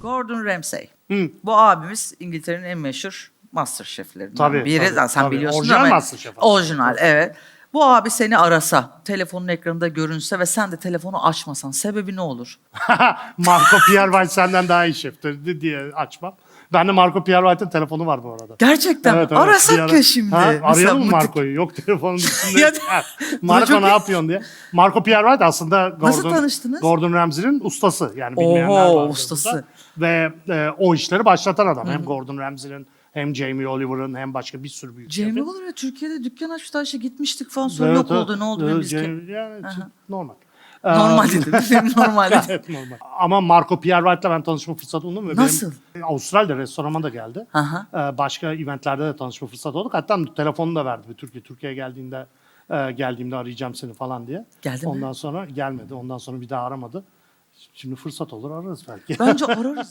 Gordon Ramsay. Hı. Bu abimiz İngiltere'nin en meşhur master şeflerinden Tabii, biri. tabii, sen tabii. biliyorsun Orijinal ama. Masterchef aslında. Orijinal evet. Bu abi seni arasa, telefonun ekranında görünse ve sen de telefonu açmasan sebebi ne olur? Marco Pierre White senden daha iyi şeftir diye açmam. Ben de Marco Pierre White'ın telefonu var bu arada. Gerçekten Evet, evet. Arasak ya şimdi. Ha, arayalım mı Marco'yu? Yok telefonun üstünde. Ha, Marco çok- ne yapıyorsun diye. Marco Pierre White aslında Gordon, Nasıl tanıştınız? Gordon Ramsay'nin ustası. Yani bilmeyenler Oho, vardır ustası. burada. Ve e, o işleri başlatan adam. Hem Gordon Ramsay'nin hem Jamie Oliver'ın hem başka bir sürü büyük Jamie şefin. Oliver Türkiye'de dükkan açtı Ayşe gitmiştik falan sonra Evet, yok oldu ne oldu Evet, biz ki? Jamie- yani normal. Normal Ee, dedim. Benim normal dedim. Evet normal. Ama Marco Pierre ben tanışma fırsatı buldum. Ve Nasıl? Benim Avustralya'da restorana da geldi. Aha. Ee, başka eventlerde de tanışma fırsatı olduk. Hatta telefonunu da verdi Türkiye. Türkiye'ye geldiğinde e, geldiğimde arayacağım seni falan diye. Geldi mi? Ondan sonra gelmedi. Ondan sonra bir daha aramadı. Şimdi fırsat olur ararız belki. Bence ararız.